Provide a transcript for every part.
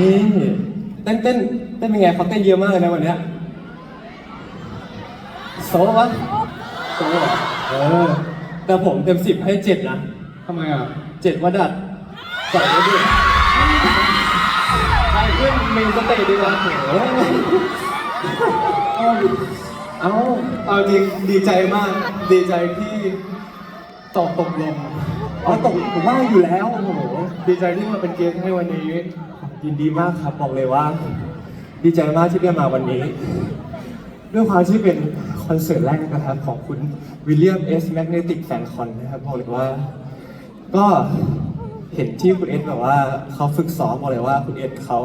นี่เต้นเต้นเต้นเป็นไงเขาเต้นเยอะมากเลยนะวันเนี้ยโซ่วะโซ่เหรอเออแต่ผมเต็มสิบให้เจ็ดนะทำไมอะเจ็ดว่าดัดใส่ไว้ด้วยไปขึ้นเมนสเตจดีกว่าโอ้โหเอ้าเอาจริงดีใจมาก ดีใจที่ตอบตกลงอ๋อตกผมว่าอยู่แล้วโอ้โหดีใจที่มาเป็นเกสให้วันนี้ ยินดีมากครับบอกเลยว่า ดีใจมากที่ได้มาวันนี้ ด้วยความที่เป็นคอนเสิร์ตแรกนะครับของคุณวิลเลียมเอสแมกเนติกแฟนคอนนะครับบอกเลยว่า ก็เห็นที่คุณเอสแบบว่าเขาฝึกซ้อมบอกเลยว่าคุณเอสเขา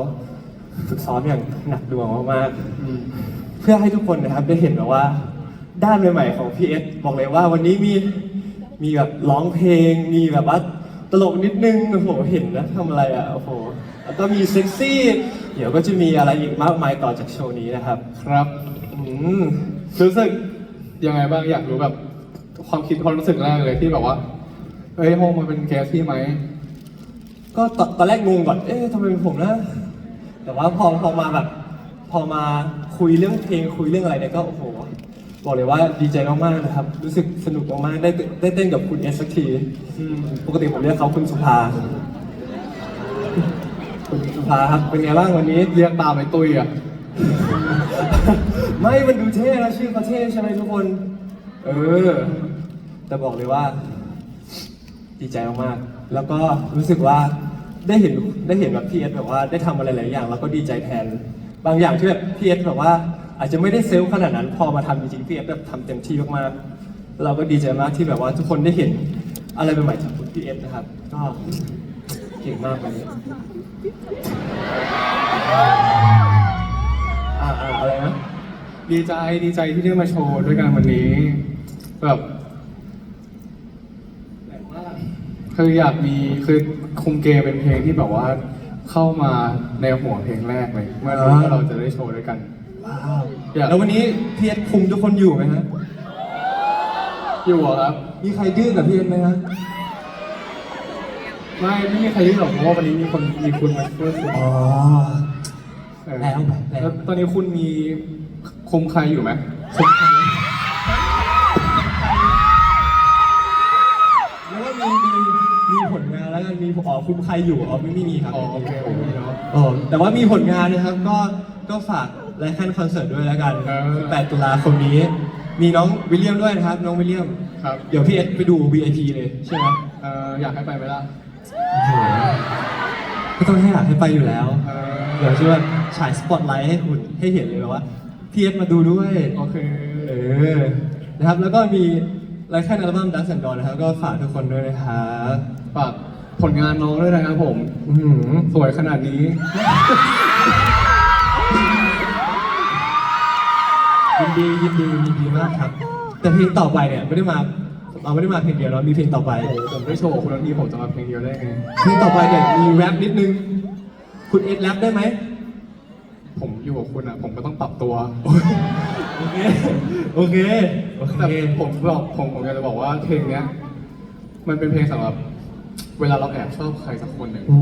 ฝึกซ้อมอย่างหนักดวงมากๆเพื่อให้ทุกคนนะครับได้เห็นแบบว่า ด้านใหม่ๆของพี่เอสบอกเลยว่าวันนี้มีมีแบบร้องเพลงมีแบบว่า ตลกนิดนึงโอ้โหเห็นนะทำอะไรอะโอ้โหแล้วก็มีเซ็กซี่ เดี๋ยวก็จะมีอะไรอีกมากมายต่อจากโชว์นี้นะครับ ครับอืมรู้สึกยังไงบ้างอยากรู้แบบความคิดความรู้สึกแรกเลยที่แบบว่าเอ้ยโฮมมาเป็นเกสพี่ไหมก็ตอนตอนแรกงงก่อน เอ๊ะทำไมเป็นผมนะ แต่ว่าพอพอมาแบบ พอมาคุยเรื่องเพลงคุยเรื่องอะไรเนี่ยก็โอ้โห บอกเลยว่าดีใจมากๆนะครับ รู้สึกสนุกมากๆได้ได้เต้นกับคุณเอสสักทีอืมปกติผมเรียกเขาคุณสุภา คุณสุภาครับเป็นไงบ้างวันนี้ เรียกตามไอ้ตุยอะ ไม่มันดูเท่นะชื่อเขาเท่ใช่ไหมทุกคน เออ แต่บอกเลยว่า ดีใจมากๆ แล้วก็รู้สึกว่าได้เห็นได้เห็นแบบพีเอสแบบว่าได้ทำอะไรหลายอย่าง แล้วก็ดีใจแทน บางอย่างที่แบบพีเอสแบบว่า อาจจะไม่ได้เซลล์ขนาดนั้น พอมาทำจริงๆพี่เอสแบบทำเต็มที่มากๆเราก็ดีใจมากที่แบบว่าทุกคนได้เห็นอะไรใหม่ๆจากคุณพี่เอสนะครับ ก็เก่งมากวันนี้อ่าอะไรนะดีใจดีใจที่ได้มาโชว์ด้วยกันวันนี้แบบคืออยากมีคือคุมเกเป็นเพลงที่แบบว่าเข้ามาในหัวเพลงแรกเลยเมื่อรู้ว่าเราจะได้โชว์ด้วยกัน ว้าวอยากแล้ววันนี้พี่เอสคุมทุกคนอยู่ไหมฮะ อยู่เหรอครับ มีใครดื้อกับพี่เอสไหมฮะ ไม่ไม่มีใครยื่นหรอกเพราะว่าวันนี้มีคนมีคุณมาช่วยคุณอ๋อ เออแล้วแล้ว แล้วตอนนี้คุณมีคุมใครอยู่ไหมคุมใครแล้วก็มีมีมีผลงานแล้วกันมีอ๋อคุมใครอยู่อ๋อไม่ไม่มีครับอ๋อโอเคโอเคเนาะอ๋อแต่ว่ามีผลงานนะครับก็ ก็ฝากไลฟ์แคนคอนเสิร์ตด้วยแล้วกัน เออ8ตุลาคมนี้ มีน้องวิลเลียมด้วยนะครับ น้องวิลเลียม ครับ เดี๋ยวพี่เอสไปดู VIP เลยใช่ไหมเอ่ออยากให้ไปไหมล่ะโอ้โหก็ต้องให้อยากให้ไปอยู่แล้ว เออเดี๋ยวช่วยฉายสปอตไลท์ให้คุณให้เห็นเลยว่าพีเอสมาดูด้วย โอเค เออ นะครับ แล้วก็มีรายการอัลบั้มดันสันดอนนะครับ ก็ฝากทุกคนด้วยนะครับฝากผลงานน้องด้วยนะครับผม อื้อหือสวยขนาดนี้ ยินดียินดียินดีมากครับ แต่เพลงต่อไปเนี่ยไม่ได้มาเราไม่ได้มาเพลงเดียวเรามีเพลงต่อไปโอ้โหผมได้โชว์คุณทั้งทีผมจะมาเพลงเดียวได้ไงเพลงต่อไปเนี่ยมีแรปนิดนึง คุณเอสแรปได้ไหมผมอยู่กับคุณอะผมก็ต้องปรับตัว โอเคโอเคโอเคแต่ผมบอกผมผมอยากจะบอกว่าเพลงเนี้ย มันเป็นเพลงสำหรับ เวลาเราแอบชอบใครสักคนหนึ่งโอ้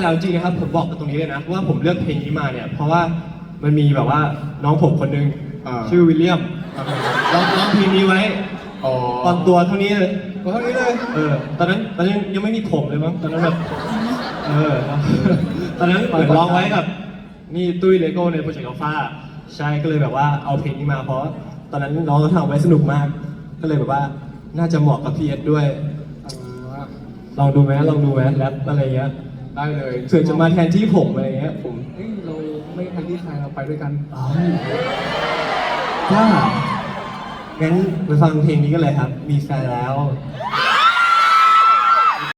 แต่เอาจริงนะครับผมบอกตรงนี้เลยนะว่าผมเลือกเพลงนี้มาเนี่ย เพราะว่ามันมีแบบว่าน้องผมคนหนึงอ่า ชื่อวิลเลียมร้องร้องเพลงนี้ไว้อ๋อตอนตัวเท่านี้เลยตัวเท่านี้เลย เออตอนนั้นตอนนั้นยังไม่มีผมเลยมั้งตอนนั้นแบบเออตอนนั้นเหมือนร้องไว้กับนี่ตุ้ยเลโก้ในโปรเจกต์อัลฟาใช่ก็เลยแบบว่าเอาเพลงนี้มาเพราะ ตอนนั้นน้องเขาทำไว้สนุกมาก ก็เลยแบบว่าน่าจะเหมาะกับพีเอสด้วยอ่าลองดูไหมลองดูไหมแรปอะไรเงี้ย ได้เลยเผื่อจะมาแทนที่ผมอะไรเงี้ยผมเฮ้ยเราไม่แทนที่ใครเราไปด้วยกันอ๋อถ้างั้นไปฟังเพลงนี้กันเลยครับ มีแฟนแล้ว